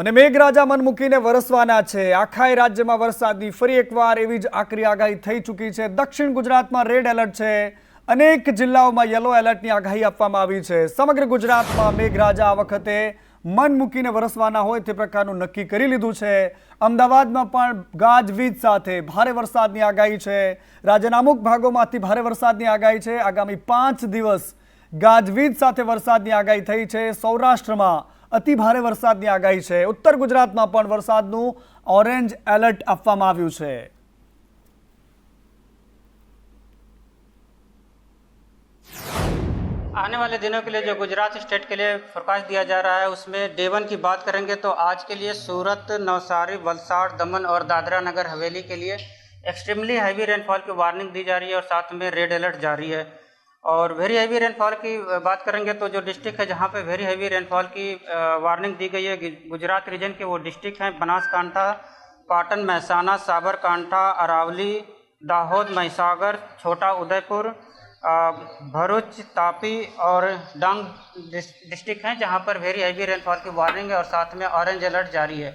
અને મેઘરાજા મન મૂકીને વરસવાના છે. આખાય રાજ્યમાં વરસાદની ફરી એકવાર એવી જ આકરી આગાહી થઈ ચૂકી છે. દક્ષિણ ગુજરાતમાં રેડ એલર્ટ છે. અનેક જિલ્લાઓમાં યલો એલર્ટની આગાહી આપવામાં આવી છે. સમગ્ર ગુજરાતમાં મેઘરાજા આ વખતે મન મૂકીને વરસવાના હોય તે પ્રકારનું નક્કી કરી લીધું છે. અમદાવાદમાં પણ ગાજવીજ સાથે ભારે વરસાદની આગાહી છે. રાજ્યના અમુક ભાગોમાંથી ભારે વરસાદની આગાહી છે. આગામી પાંચ દિવસ ગાજવીજ સાથે વરસાદની આગાહી થઈ છે. સૌરાષ્ટ્રમાં અતિ ભારે વરસાદની આગાહી છે ઉત્તર ગુજરાતમાં પણ વરસાદનું ઓરેન્જ એલર્ટ આપવામાં આવ્યું છે आने वाले दिनों के लिए जो गुजरात स्टेट के लिए फोरकास्ट दिया जा रहा है उसमें डे वन की बात करेंगे तो आज के लिए सूरत नवसारी वलसाड़ दमन और दादरा नगर हवेली के लिए एक्सट्रीमली हैवी रेनफॉल की वार्निंग दी जा रही है और साथ में रेड अलर्ट जारी है और वेरी हैवी रेनफॉल की बात करेंगे तो जो डिस्ट्रिक्ट है जहाँ पे वेरी हैवी रेनफॉल की वार्निंग दी गई है गुजरात रीजन के वो डिस्ट्रिक्ट हैं, बनासकांठा, पाटन, महसाना, साबरकांठा, अरावली, दाहोद, महिसागर, छोटा उदयपुर भरूच, तापी और डांग डिस्ट्रिक्ट हैं जहाँ पर वेरी हैवी रेनफॉल की वार्निंग है और साथ में ऑरेंज अलर्ट जारी है।